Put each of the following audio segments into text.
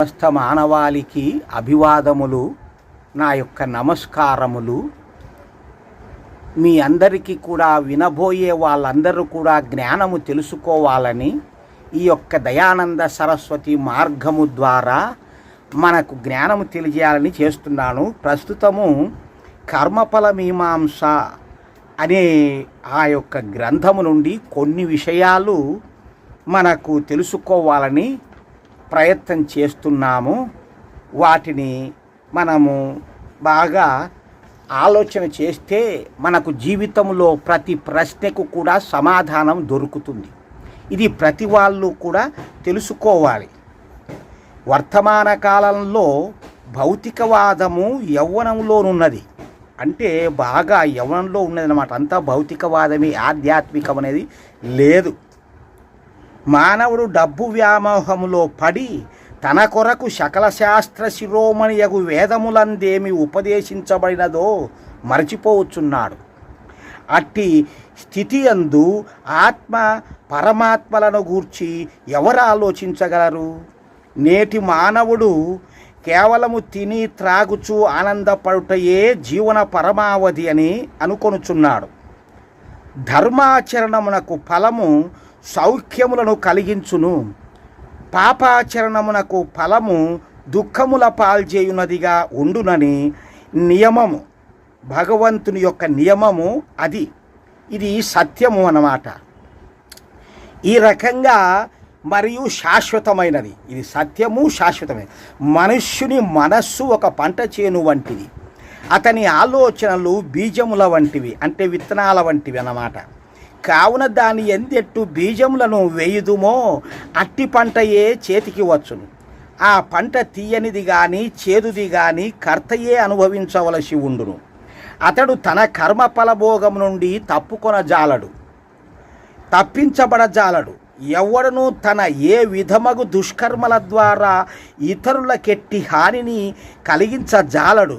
సమస్త మానవాళికి అభివాదములు నా యొక్క నమస్కారములు. మీ అందరికీ కూడా వినబోయే వాళ్ళందరూ కూడా జ్ఞానము తెలుసుకోవాలని ఈ యొక్క దయానంద సరస్వతి మార్గము ద్వారా మనకు జ్ఞానము తెలియజేయాలని చేస్తున్నాను. ప్రస్తుతము కర్మఫల మీమాంస అనే ఆ యొక్క గ్రంథము నుండి కొన్ని విషయాలు మనకు తెలుసుకోవాలని ప్రయత్నం చేస్తున్నాము. వాటిని మనము బాగా ఆలోచన చేస్తే మనకు జీవితంలో ప్రతి ప్రశ్నకు కూడా సమాధానం దొరుకుతుంది. ఇది ప్రతి వాళ్ళు కూడా తెలుసుకోవాలి. వర్తమాన కాలంలో భౌతికవాదము యవ్వనంలోనున్నది అంటే బాగా యవ్వనంలో ఉన్నది అనమాట అంతా భౌతికవాదమే ఆధ్యాత్మికం అనేది లేదు. మానవుడు డబ్బు వ్యామోహములో పడి తన కొరకు సకల శాస్త్ర శిరోమణియగు వేదములందేమి ఉపదేశించబడినదో మరచిపోవచ్చున్నాడు. అట్టి స్థితి అందు ఆత్మ పరమాత్మలను గూర్చి ఎవరు ఆలోచించగలరు నేటి మానవుడు కేవలము తిని త్రాగుచు ఆనందపడుటయే జీవన పరమావధి అని అనుకొనుచున్నాడు. ధర్మాచరణమునకు ఫలము సౌఖ్యములను కలిగించును. పాపాచరణమునకు ఫలము దుఃఖముల పాల్చేయునదిగా ఉండునని నియమము. భగవంతుని యొక్క నియమము అది. ఇది సత్యము అన్నమాట. ఈ రకంగా మరియు శాశ్వతమైనది. ఇది సత్యము శాశ్వతమైనది మనుష్యుని మనస్సు ఒక పంట చేను వంటిది. అతని ఆలోచనలు బీజముల వంటివి అంటే విత్తనాల వంటివి అన్నమాట. కావున దాని ఎందెట్టు బీజములను వేయుదుమో అట్టి పంటయే చేతికి వచ్చును. ఆ పంట తీయనిది కానీ చేదుది కానీ కర్తయే అనుభవించవలసి ఉండును. అతడు తన కర్మ ఫలభోగం నుండి తప్పుకొన జాలడు. తప్పించబడ జాలడు ఎవడను తన ఏ విధమగు దుష్కర్మల ద్వారా ఇతరులకెట్టి హానిని కలిగించజాలడు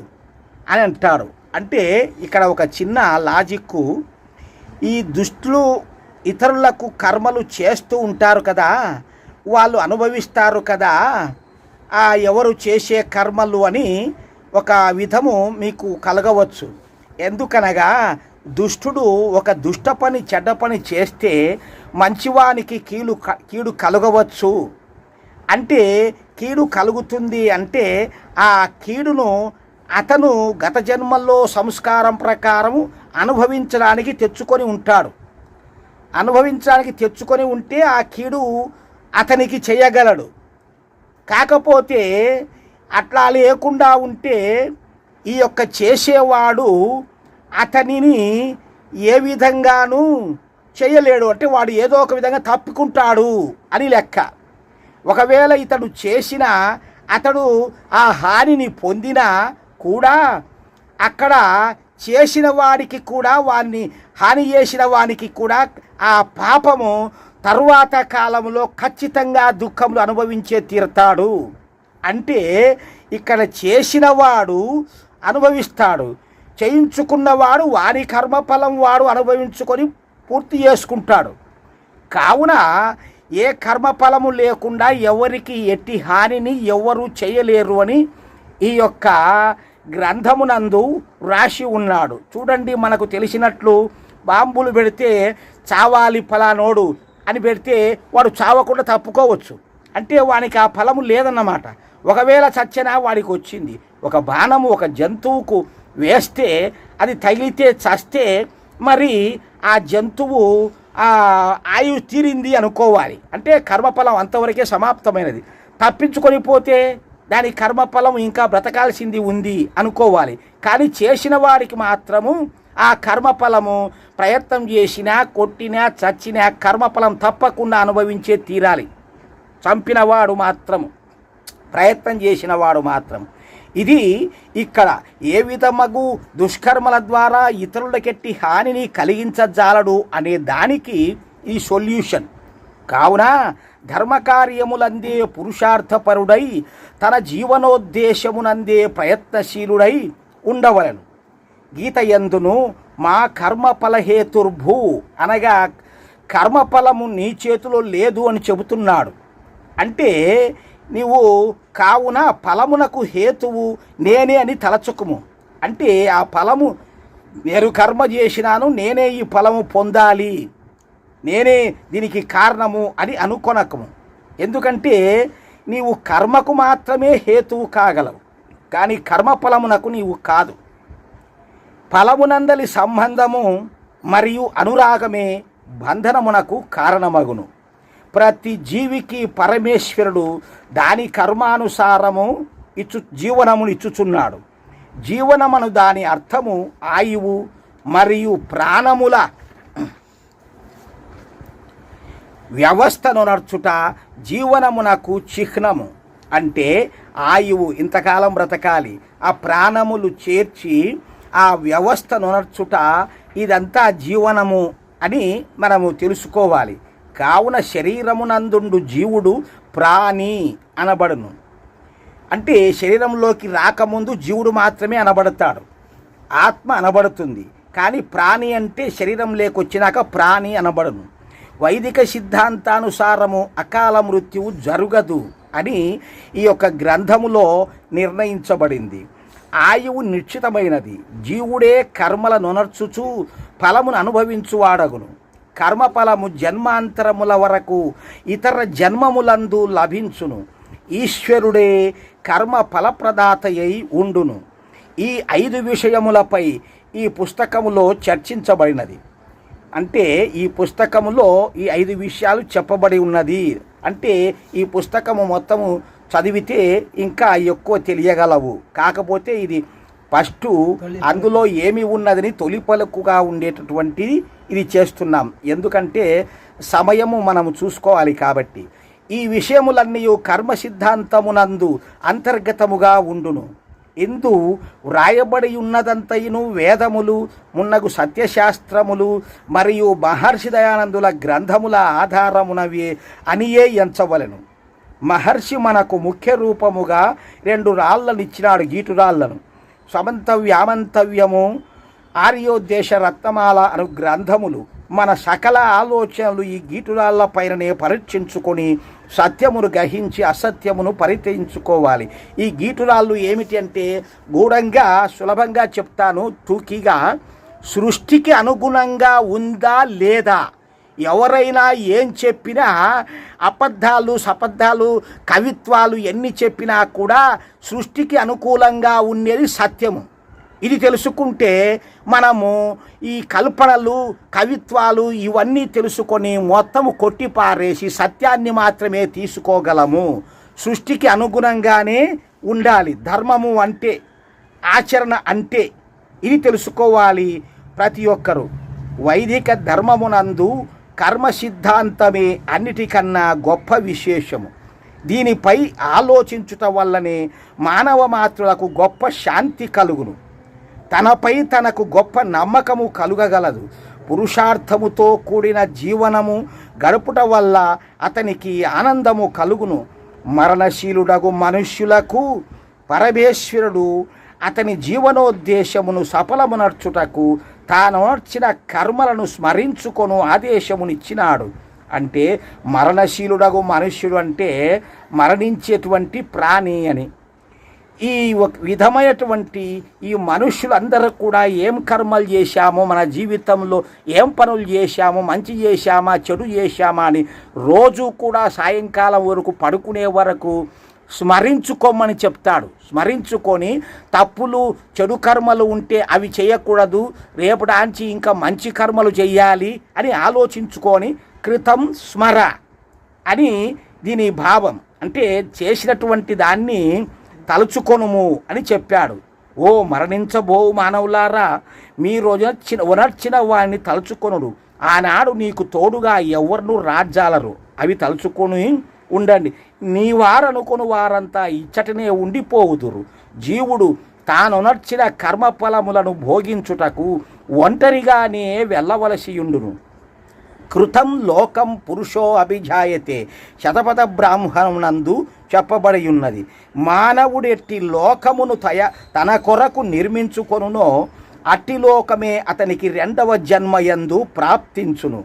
అని అంటాడు అంటే ఇక్కడ ఒక చిన్న లాజిక్కు ఈ దుష్టులు ఇతరులకు కర్మలు చేస్తూ ఉంటారు కదా వాళ్ళు అనుభవిస్తారు కదా ఆ ఎవరు చేసే కర్మలు అని ఒక విధము మీకు కలగవచ్చు. ఎందుకనగా దుష్టుడు ఒక దుష్ట పని చెడ్డ పని చేస్తే మంచివానికి కీడు కీడు కలగవచ్చు. అంటే కీడు కలుగుతుంది అంటే ఆ కీడును అతను గత జన్మల్లో సంస్కారం ప్రకారము అనుభవించడానికి తెచ్చుకొని ఉంటాడు. అనుభవించడానికి తెచ్చుకొని ఉంటే ఆ కీడు అతనికి చేయగలడు. కాకపోతే అట్లా లేకుండా ఉంటే ఈ యొక్క చేసేవాడు అతనిని ఏ విధంగానూ చేయలేడు. అంటే వాడు ఏదో ఒక విధంగా తప్పుకుంటాడు అని లెక్క. ఒకవేళ ఇతడు చేసిన అతడు ఆ హానిని పొందినా కూడా అక్కడ చేసిన వాడికి కూడా వారిని హాని చేసిన వానికి కూడా ఆ పాపము తరువాత కాలంలో ఖచ్చితంగా దుఃఖములు అనుభవించే తీరుతాడు. అంటే ఇక్కడ చేసిన వాడు అనుభవిస్తాడు. చేయించుకున్నవాడు వారి కర్మఫలం వాడు అనుభవించుకొని పూర్తి చేసుకుంటాడు. కావున ఏ కర్మఫలము లేకుండా ఎవరికి ఎట్టి హానిని ఎవరు చేయలేరు అని ఈ యొక్క గ్రంథమునందు రాసి ఉన్నాడు. చూడండి మనకు తెలిసినట్లు బాంబులు పెడితే చావాలి ఫలానోడు అని పెడితే వాడు చావకుండా తప్పుకోవచ్చు. అంటే వానికి ఆ ఫలము లేదన్నమాట. ఒకవేళ చచ్చినా వాడికి వచ్చింది. ఒక బాణము ఒక జంతువుకు వేస్తే అది తగిలితే చస్తే మరి ఆ జంతువు ఆ ఆయువు తీరింది అనుకోవాలి. అంటే కర్మఫలం అంతవరకే సమాప్తమైనది. తప్పించుకొని పోతే దాని కర్మఫలం ఇంకా బ్రతకాల్సింది ఉంది అనుకోవాలి. కానీ చేసిన వాడికి మాత్రము ఆ కర్మఫలము ప్రయత్నం చేసినా కొట్టినా చచ్చినా కర్మఫలం తప్పకుండా అనుభవించే తీరాలి. చంపినవాడు మాత్రము ప్రయత్నం చేసిన వాడు మాత్రం ఇది ఇక్కడ ఏ విధమగు దుష్కర్మల ద్వారా ఇతరులకెట్టి హానిని కలిగించజాలడు అనే దానికి ఈ సొల్యూషన్. కావున ధర్మకార్యములందే పురుషార్థపరుడై తన జీవనోద్దేశమునందే ప్రయత్నశీలుడై ఉండవలను. గీత ఎందును మా కర్మఫలహేతుర్భూ అనగా కర్మఫలము నీ చేతిలో లేదు అని చెబుతున్నాడు. అంటే నీవు కావున ఫలమునకు హేతువు నేనే అని తలచుకుము. అంటే ఆ ఫలము నేను కర్మ చేసినాను నేనే ఈ ఫలము పొందాలి. నేనే దీనికి కారణము అని అనుకొనకము. ఎందుకంటే నీవు కర్మకు మాత్రమే హేతువు కాగలవు. కానీ కర్మఫలమునకు నీవు కాదు. ఫలమునందలి సంబంధము మరియు అనురాగమే బంధనమునకు కారణమగును. ప్రతి జీవికి పరమేశ్వరుడు దాని కర్మానుసారము ఇచ్చు జీవనమును ఇచ్చుచున్నాడు. జీవనమను దాని అర్థము ఆయువు మరియు ప్రాణముల వ్యవస్థను నడుచుట జీవనమునకు చిహ్నము. అంటే ఆయువు ఇంతకాలం బ్రతకాలి ఆ ప్రాణములు చేర్చి ఆ వ్యవస్థను నడుచుట ఇదంతా జీవనము అని మనము తెలుసుకోవాలి. కావున శరీరమునందుండు జీవుడు ప్రాణి అనబడును. అంటే శరీరంలోకి రాకముందు జీవుడు మాత్రమే అనబడతాడు. ఆత్మ అనబడుతుంది. కానీ ప్రాణి అంటే శరీరం లేకొచ్చినాక ప్రాణి అనబడును. వైదిక సిద్ధాంతానుసారము అకాల మృత్యువు జరుగదు అని ఈ యొక్క గ్రంథములో నిర్ణయించబడింది. ఆయువు నిశ్చితమైనది. జీవుడే కర్మల నొనర్చుచు ఫలమును అనుభవించువాడగును కర్మఫలము జన్మాంతరముల వరకు ఇతర జన్మములందు లభించును. ఈశ్వరుడే కర్మ ఫలప్రదాతయై ఉండును. ఈ ఐదు విషయములపై ఈ పుస్తకములో చర్చించబడినది. అంటే ఈ పుస్తకములో ఈ ఐదు విషయాలు చెప్పబడి ఉన్నది. అంటే ఈ పుస్తకము మొత్తము చదివితే ఇంకా ఎక్కువ తెలియగలవు. కాకపోతే ఇది ఫస్ట్ అందులో ఏమి ఉన్నదని తొలి పలుకుగా ఉండేటటువంటిది ఇది చేస్తున్నాం. ఎందుకంటే సమయము మనము చూసుకోవాలి కాబట్టి. ఈ విషయములన్నీ కర్మ సిద్ధాంతమునందు అంతర్గతముగా ఉండును. ఇందు వ్రాయబడి ఉన్నదంతయును వేదములు మున్నగు సత్యశాస్త్రములు మరియు మహర్షి దయానందుల గ్రంథముల ఆధారమునవి అనియే ఎంచవలెను. మహర్షి మనకు ముఖ్య రూపముగా రెండు రాళ్ళను ఇచ్చినాడు గీటురాళ్ళను సమంతవ్యామంతవ్యము ఆర్యోద్దేశ రత్నమాల అను గ్రంథములు మన సకల ఆలోచనలు ఈ గీటురాళ్ళ పైననే పరీక్షించుకొని సత్యమును గ్రహించి అసత్యమును పరిచయించుకోవాలి ఈ గీటురాళ్ళు ఏమిటి అంటే గూఢంగా సులభంగా చెప్తాను. టూకీగా సృష్టికి అనుగుణంగా ఉందా లేదా? ఎవరైనా ఏం చెప్పినా అబద్ధాలు సపద్ధాలు కవిత్వాలు ఎన్ని చెప్పినా కూడా సృష్టికి అనుకూలంగా ఉండేది సత్యము. ఇది తెలుసుకుంటే మనము ఈ కల్పనలు కవిత్వాలు ఇవన్నీ తెలుసుకొని మొత్తము కొట్టిపారేసి సత్యాన్ని మాత్రమే తీసుకోగలము. సృష్టికి అనుగుణంగానే ఉండాలి. ధర్మము అంటే ఆచరణ అంటే ఇది తెలుసుకోవాలి ప్రతి ఒక్కరూ. వైదిక ధర్మమునందు కర్మ సిద్ధాంతమే అన్నిటికన్నా గొప్ప విశేషము. దీనిపై ఆలోచించుట వల్లనే మానవ మాతృలకు గొప్ప శాంతి కలుగును. తనపై తనకు గొప్ప నమ్మకము కలుగగలదు. పురుషార్థముతో కూడిన జీవనము గడుపుట వల్ల అతనికి ఆనందము కలుగును. మరణశీలుడగు మనుష్యులకు పరమేశ్వరుడు అతని జీవనోద్దేశమును సఫలమునర్చుటకు తాను కర్మలను స్మరించుకొను ఆదేశమునిచ్చినాడు. అంటే మరణశీలుడగు మనుష్యుడు అంటే మరణించేటువంటి ప్రాణి అని. ఈ ఒక విధమైనటువంటి ఈ మనుషులందరూ కూడా ఏం కర్మలు చేశామో మన జీవితంలో ఏం పనులు చేశామో మంచి చేశామా చెడు చేశామా అని రోజు కూడా సాయంకాలం వరకు పడుకునే వరకు స్మరించుకోమని చెప్తాడు. స్మరించుకొని తప్పులు చెడు కర్మలు ఉంటే అవి చేయకూడదు. రేపటాంచి ఇంకా మంచి కర్మలు చేయాలి అని ఆలోచించుకొని క్రితం స్మర అని దీని భావం. అంటే చేసినటువంటి దాన్ని తలుచుకొనుము అని చెప్పాడు. ఓ మరణించబో మానవులారా మీ రోజున చిన ఉనర్చిన వాడిని తలుచుకొనుడు. ఆనాడు నీకు తోడుగా ఎవరిను రాజ్యాలరు. అవి తలుచుకొని ఉండండి. నీ వారనుకుని వారంతా ఇచ్చటనే ఉండిపోవుదురు. జీవుడు తానునర్చిన కర్మఫలములను భోగించుటకు ఒంటరిగానే వెళ్ళవలసి ఉండును కృతం లోకం పురుషో అభిజాయతే. శతపథ బ్రాహ్మణునందు చెప్పబడి ఉన్నది మానవుడెట్టి లోకమును తయ తన కొరకు నిర్మించుకొనునో అట్టి లోకమే అతనికి రెండవ జన్మయందు ప్రాప్తించును.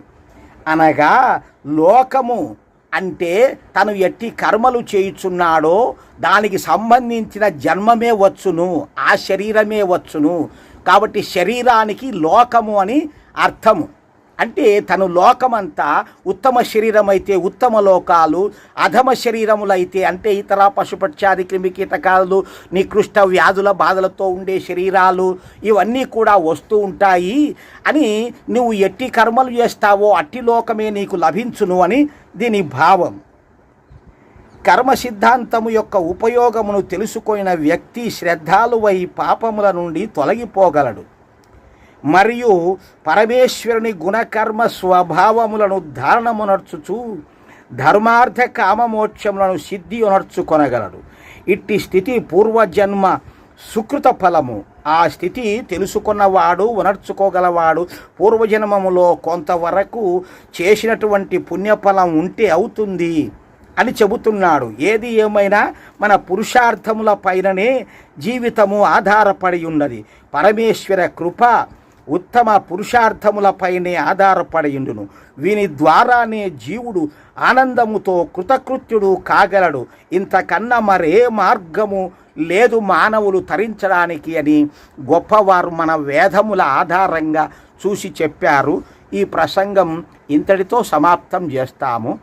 అనగా లోకము అంటే తను ఎట్టి కర్మలు చేయుచున్నాడో దానికి సంబంధించిన జన్మమే వచ్చును ఆ శరీరమే వచ్చును. కాబట్టి శరీరానికి లోకము అని అర్థము. అంటే తను లోకమంతా ఉత్తమ శరీరం అయితే ఉత్తమ లోకాలు అధమ శరీరములైతే అంటే ఇతర పశుపక్షాది క్రిమికీటకాలు నికృష్ట వ్యాధుల బాధలతో ఉండే శరీరాలు ఇవన్నీ కూడా వస్తూ ఉంటాయి. అని నువ్వు ఎట్టి కర్మలు చేస్తావో అట్టి లోకమే నీకు లభించును అని దీని భావం. కర్మ సిద్ధాంతము యొక్క ఉపయోగమును తెలుసుకొనిన వ్యక్తి శ్రద్ధాలువై పాపముల నుండి తొలగిపోగలడు. మరియు పరమేశ్వరుని గుణకర్మ స్వభావములను ధారణమునర్చుచు ధర్మార్థ కామమోక్షములను సిద్ధి ఉనర్చుకొనగలడు ఇట్టి స్థితి పూర్వజన్మ సుకృత ఫలము. ఆ స్థితి తెలుసుకున్నవాడు ఉనర్చుకోగలవాడు పూర్వజన్మములో కొంతవరకు చేసినటువంటి పుణ్యఫలం ఉంటే అవుతుంది అని చెబుతున్నాడు. ఏది ఏమైనా మన పురుషార్థముల పైననే జీవితము ఆధారపడి ఉన్నది. పరమేశ్వర కృప ఉత్తమ పురుషార్థములపైనే ఆధారపడియుండును. వీని ద్వారానే జీవుడు ఆనందముతో కృతకృత్యుడు కాగలడు. ఇంతకన్నా మరే మార్గము లేదు మానవులు తరించడానికి అని గొప్పవారు మన వేదముల ఆధారంగా చూసి చెప్పారు. ఈ ప్రసంగం ఇంతటితో సమాప్తం చేస్తాము.